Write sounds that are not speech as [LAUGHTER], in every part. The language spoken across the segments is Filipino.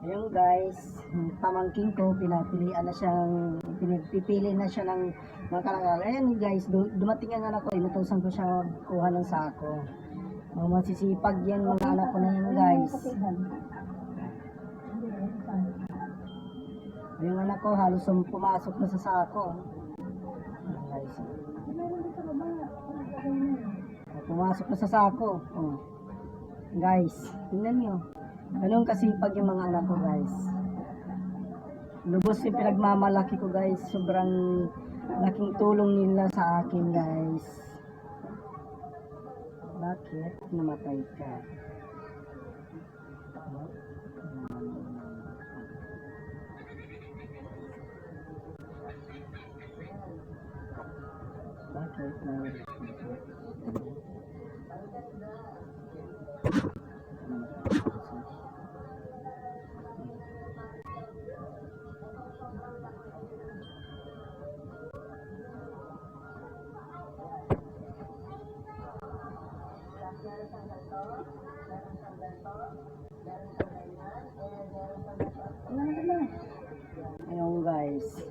Ayun guys, pamangking ko, pinapilian na siyang, pinipili na siya ng mga kalakal. Ayun guys, du- dumating ang anak ko, inutusan ko siya kuha ng sako. Mga masisipag yan, mga anak ko na yan guys. Yung anak ko, halos um- pumasok na sa sako. Ayan, guys. Pumasok na sa sako. Oh. Guys, tingnan nyo. Ganun kasipag yung mga anak ko guys. Lubos yung pinagmamalaki ko guys. Sobrang laking tulong nila sa akin guys. Bakit namatay ka? Bakit namatay ka? Guys.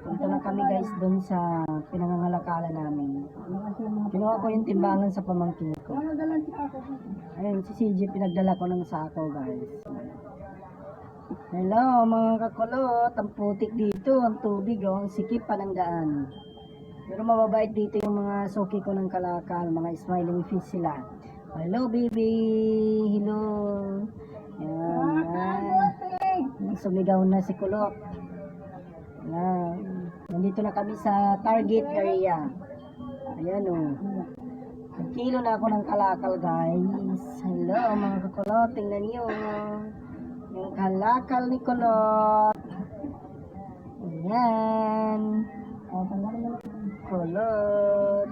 Punta na kami guys doon sa pinangangalakala namin. Kinuha ko yung timbangan sa pamangkin ko. Ayun, si CJ pinagdala ko ng sako guys. Hello mga kakulot, ang putik dito, ang tubig oh, ang sikip pa ng daan. Pero mababait dito yung mga suki ko ng kalakal, mga smiling fish sila. Hello baby, hello. Yan, yan. Sumigaw na si Kulot. Yan. Nandito na kami sa target area. Ayan o. Oh. Nagkilo na ako ng kalakal guys. Hello mga kakulot, tingnan niyo. Yung kalakal ni Kulot. Ayan. Kulot.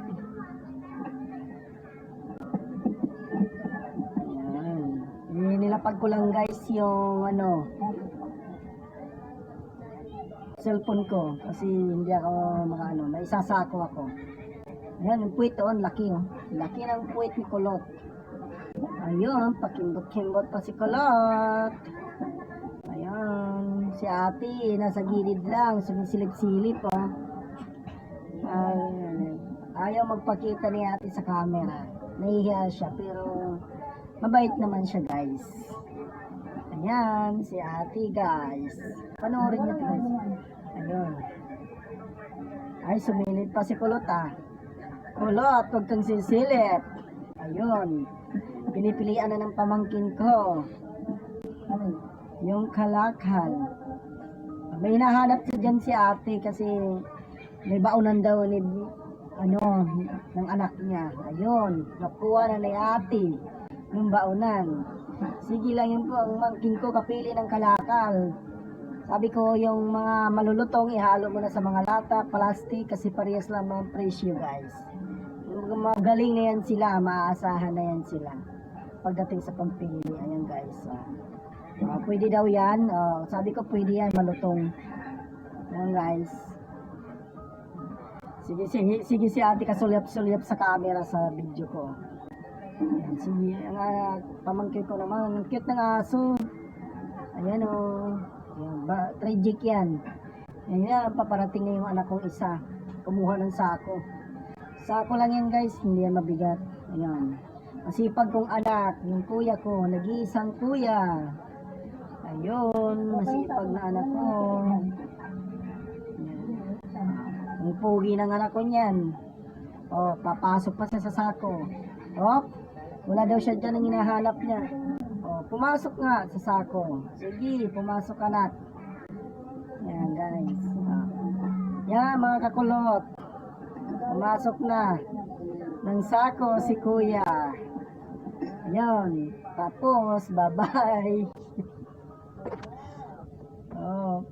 Ayan. Nilapag ko lang guys yung ano, cellphone ko kasi hindi ako makaano, may isasako ako. Ayan, yung puwit oh, ang laki oh. Laki ng puwit ni Kulot. Ayun, pakimbot-kimbot pa si Kulot. Ayan, si ate, nasa gilid lang, sumisilip-silip oh. Ay, ayaw magpakita ni ate sa camera. Nahihiya siya, pero mabait naman siya guys. Ayan, si ate guys. Panoorin niyo guys. Ayun. Ay, sumilip pa si Kulot ah. Kulot, huwag kang sisilip. Ayun. Pinipilian na ng pamangkin ko. Yung kalakal. May hinahanap siya dyan si ate kasi may baunan daw ni ano, ng anak niya. Ayun, nakuha na ni ate yung baunan. Sige lang yun po, ang mangking ko kapili ng kalakal. Sabi ko, yung mga malulutong, ihalo mo na sa mga lata, plastic, kasi parehas lang mga presyo, guys. Magaling na yan sila, maaasahan na yan sila. Pagdating sa pampili, ayan guys. ah. Ah, pwede daw yan, ah, sabi ko pwede yan, malutong. Ayan guys. Sige, sige, sige si ate kasulyap-sulyap sa camera sa video ko. Ayan, si, ang ah, pamangkin ko naman, ang cute ng aso. Ayan o. Oh. Tragic yan. Ayan yan, paparating na yung anak kong isa. Kumuha ng sako. Sako lang yan guys, hindi yan mabigat. Ayan. Masipag kong anak, yung kuya ko, nag-iisang kuya. Ayun, masipag na anak ko. Ang pugi ng anak ko niyan. O, papasok pa siya sa sako. O, wala daw siya dyan ang hinahanap niya. O, pumasok nga sa sako. Sige, pumasok ka na. Yan, guys. Yan, mga kakulot. Pumasok na. Ng sako si kuya. Yan. Tapos, bye-bye. [LAUGHS] oh.